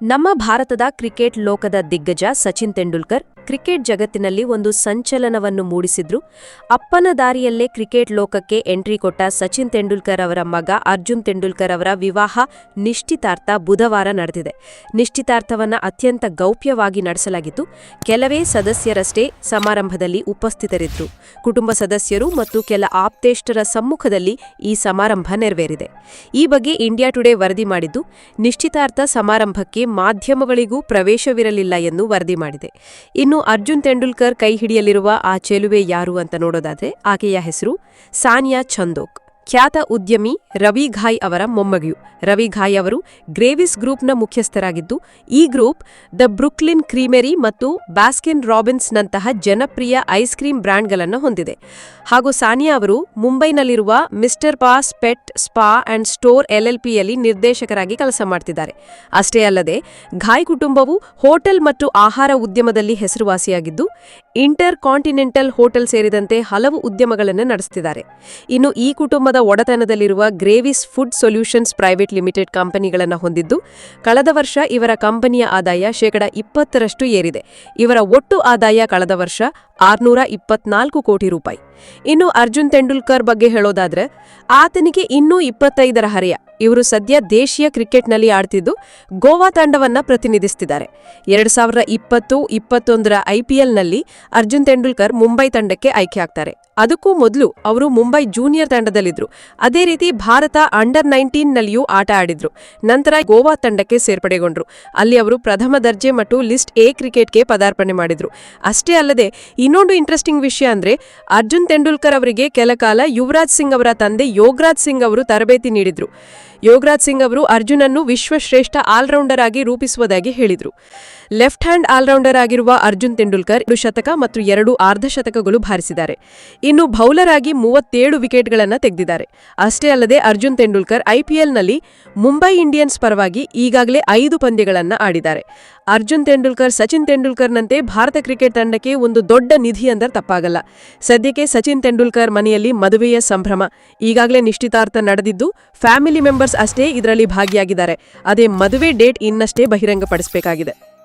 ನಮ್ಮ ಭಾರತದ ಕ್ರಿಕೆಟ್ ಲೋಕದ ದಿಗ್ಗಜ ಸಚಿನ್ ತೆಂಡೂಲ್ಕರ್ ಕ್ರಿಕೆಟ್ ಜಗತ್ತಿನಲ್ಲಿ ಒಂದು ಸಂಚಲನವನ್ನು ಮೂಡಿಸಿದ್ರು. ಅಪ್ಪನ ದಾರಿಯಲ್ಲೇ ಕ್ರಿಕೆಟ್ ಲೋಕಕ್ಕೆ ಎಂಟ್ರಿ ಕೊಟ್ಟ ಸಚಿನ್ ತೆಂಡೂಲ್ಕರ್ ಅವರ ಮಗ ಅರ್ಜುನ್ ತೆಂಡೂಲ್ಕರ್ ಅವರ ವಿವಾಹ ನಿಶ್ಚಿತಾರ್ಥ ಬುಧವಾರ ನಡೆದಿದೆ. ನಿಶ್ಚಿತಾರ್ಥವನ್ನ ಅತ್ಯಂತ ಗೌಪ್ಯವಾಗಿ ನಡೆಸಲಾಗಿತ್ತು. ಕೆಲವೇ ಸದಸ್ಯರಷ್ಟೇ ಸಮಾರಂಭದಲ್ಲಿ ಉಪಸ್ಥಿತರಿದ್ದರು ಕುಟುಂಬ ಸದಸ್ಯರು ಮತ್ತು ಕೆಲ ಆಪ್ತೇಷ್ಟರ ಸಮ್ಮುಖದಲ್ಲಿ ಈ ಸಮಾರಂಭ ನೆರವೇರಿದೆ. ಈ ಬಗ್ಗೆ ಇಂಡಿಯಾ ಟುಡೇ ವರದಿ ಮಾಡಿದ್ದು, ನಿಶ್ಚಿತಾರ್ಥ ಸಮಾರಂಭಕ್ಕೆ ಮಾಧ್ಯಮಗಳಿಗೂ ಪ್ರವೇಶವಿರಲಿಲ್ಲ ಎಂದು ವರದಿ ಮಾಡಿದೆ. ಇನ್ನು ಅರ್ಜುನ್ ತೆಂಡೂಲ್ಕರ್ ಕೈ ಹಿಡಿಯಲಿರುವ ಆ ಚೆಲುವೆ ಯಾರು ಅಂತ ನೋಡೋದಾದ್ರೆ ಆಕೆಯ ಹೆಸರು ಸಾನಿಯಾ ಚಂದೋಕ್ ಖ್ಯಾತ ಉದ್ಯಮಿ ರವಿ ಘಾಯ್ ಅವರ ಮೊಮ್ಮಗಿಯು. ರವಿ ಘಾಯ್ ಅವರು ಗ್ರೇವಿಸ್ ಗ್ರೂಪ್ನ ಮುಖ್ಯಸ್ಥರಾಗಿದ್ದು, ಈ ಗ್ರೂಪ್ ದ ಬ್ರುಕ್ಲಿನ್ ಕ್ರೀಮೆರಿ ಮತ್ತು ಬಾಸ್ಕಿನ್ ರಾಬಿನ್ಸ್ನಂತಹ ಜನಪ್ರಿಯ ಐಸ್ ಕ್ರೀಂ ಬ್ರ್ಯಾಂಡ್ಗಳನ್ನು ಹೊಂದಿದೆ. ಹಾಗೂ ಸಾನಿಯಾ ಅವರು ಮುಂಬೈನಲ್ಲಿರುವ Mister Paws Pet Spa and Store ಎಲ್ಎಲ್ಪಿಯಲ್ಲಿ ನಿರ್ದೇಶಕರಾಗಿ ಕೆಲಸ ಮಾಡ್ತಿದ್ದಾರೆ. ಅಷ್ಟೇ ಅಲ್ಲದೆ, ಘಾಯ್ ಕುಟುಂಬವು ಹೋಟೆಲ್ ಮತ್ತು ಆಹಾರ ಉದ್ಯಮದಲ್ಲಿ ಹೆಸರುವಾಸಿಯಾಗಿದ್ದು ಇಂಟರ್ ಕಾಂಟಿನೆಂಟಲ್ ಹೋಟೆಲ್ ಸೇರಿದಂತೆ ಹಲವು ಉದ್ಯಮಗಳನ್ನು ನಡೆಸುತ್ತಿದ್ದಾರೆ. ಇನ್ನು ಈ ಕುಟುಂಬದ ಒಡೆತನದಲ್ಲಿರುವ Gravies Food Solutions Private Limited ಕಂಪನಿಗಳನ್ನು ಹೊಂದಿದ್ದು, ಕಳೆದ ವರ್ಷ ಇವರ ಕಂಪನಿಯ ಆದಾಯ ಶೇಕಡ ಇಪ್ಪತ್ತರಷ್ಟು ಏರಿದೆ. ಇವರ ಒಟ್ಟು ಆದಾಯ ಕಳೆದ ವರ್ಷ ಆರ್ನೂರ ಇಪ್ಪತ್ನಾಲ್ಕು ಕೋಟಿ ರೂಪಾಯಿ. ಇನ್ನು ಅರ್ಜುನ್ ತೆಂಡೂಲ್ಕರ್ ಬಗ್ಗೆ ಹೇಳೋದಾದ್ರೆ, ಆತನಿಗೆ ಇನ್ನೂ ಇಪ್ಪತ್ತೈದರ ಹರೆಯ. ಇವರು ಸದ್ಯ ದೇಶೀಯ ಕ್ರಿಕೆಟ್ನಲ್ಲಿ ಆಡ್ತಿದ್ದು ಗೋವಾ ತಂಡವನ್ನ ಪ್ರತಿನಿಧಿಸುತ್ತಿದ್ದಾರೆ ಎರಡ್ ಸಾವಿರದ ಇಪ್ಪತ್ತು, ಇಪ್ಪತ್ತೊಂದರ ಐಪಿಎಲ್ನಲ್ಲಿ ಅರ್ಜುನ್ ತೆಂಡೂಲ್ಕರ್ ಮುಂಬೈ ತಂಡಕ್ಕೆ ಆಯ್ಕೆ ಆಗ್ತಾರೆ. ಅದಕ್ಕೂ ಮೊದಲು ಅವರು ಮುಂಬೈ ಜೂನಿಯರ್ ತಂಡದಲ್ಲಿದ್ದರು ಅದೇ ರೀತಿ ಭಾರತ ಅಂಡರ್ ನೈನ್ಟೀನ್ನಲ್ಲಿಯೂ ಆಟ ಆಡಿದ್ರು. ನಂತರ ಗೋವಾ ತಂಡಕ್ಕೆ ಸೇರ್ಪಡೆಗೊಂಡ್ರು. ಅಲ್ಲಿ ಅವರು ಪ್ರಥಮ ದರ್ಜೆ ಮತ್ತು ಲಿಸ್ಟ್ ಎ ಕ್ರಿಕೆಟ್ಗೆ ಪದಾರ್ಪಣೆ ಮಾಡಿದ್ರು. ಅಷ್ಟೇ ಅಲ್ಲದೆ ಇನ್ನೊಂದು ಇಂಟ್ರೆಸ್ಟಿಂಗ್ ವಿಷಯ ಅಂದ್ರೆ ಅರ್ಜುನ್ ತೆಂಡೂಲ್ಕರ್ ಅವರಿಗೆ ಕೆಲ ಕಾಲ ಯುವರಾಜ್ ಸಿಂಗ್ ಅವರ ತಂದೆ ಯೋಗರಾಜ್ ಸಿಂಗ್ ಅವರು ತರಬೇತಿ ನೀಡಿದ್ರು. ಯೋಗರಾಜ್ ಸಿಂಗ್ ಅವರು ಅರ್ಜುನನ್ನು ವಿಶ್ವಶ್ರೇಷ್ಠ ಆಲ್ರೌಂಡರ್ ಆಗಿ ರೂಪಿಸುವುದಾಗಿ ಹೇಳಿದರು. ಲೆಫ್ಟ್ ಹ್ಯಾಂಡ್ ಆಲ್ರೌಂಡರ್ ಆಗಿರುವ ಅರ್ಜುನ್ ತೆಂಡೂಲ್ಕರ್ ಎರಡು ಶತಕ ಮತ್ತು ಎರಡು ಅರ್ಧ ಶತಕಗಳು ಬಾರಿಸಿದ್ದಾರೆ. ಇನ್ನು ಬೌಲರ್ ಆಗಿ ಮೂವತ್ತೇಳು ವಿಕೆಟ್ಗಳನ್ನು ತೆಗೆದಿದ್ದಾರೆ. ಅಷ್ಟೇ ಅಲ್ಲದೆ ಅರ್ಜುನ್ ತೆಂಡೂಲ್ಕರ್ ಐಪಿಎಲ್ನಲ್ಲಿ ಮುಂಬೈ ಇಂಡಿಯನ್ಸ್ ಪರವಾಗಿ ಈಗಾಗಲೇ ಐದು ಪಂದ್ಯಗಳನ್ನು ಆಡಿದ್ದಾರೆ. ಅರ್ಜುನ್ ತೆಂಡೂಲ್ಕರ್, ಸಚಿನ್ ತೆಂಡೂಲ್ಕರ್ನಂತೆ ಭಾರತ ಕ್ರಿಕೆಟ್ ತಂಡಕ್ಕೆ ಒಂದು ದೊಡ್ಡ ನಿಧಿ ಅಂದರೆ ತಪ್ಪಾಗಲ್ಲ. ಸದ್ಯಕ್ಕೆ ಸಚಿನ್ ತೆಂಡೂಲ್ಕರ್ ಮನೆಯಲ್ಲಿ ಮದುವೆಯ ಸಂಭ್ರಮ. ಈಗಾಗಲೇ ನಿಶ್ಚಿತಾರ್ಥ ನಡೆದಿದ್ದು, ಫ್ಯಾಮಿಲಿ ಮೆಂಬರ್ಸ್ ಅಷ್ಟೇ ಇದರಲ್ಲಿ ಭಾಗಿಯಾಗಿದ್ದಾರೆ. ಅದೇ ಮದುವೆ ಡೇಟ್ ಇನ್ನಷ್ಟೇ ಬಹಿರಂಗಪಡಿಸಬೇಕಾಗಿದೆ.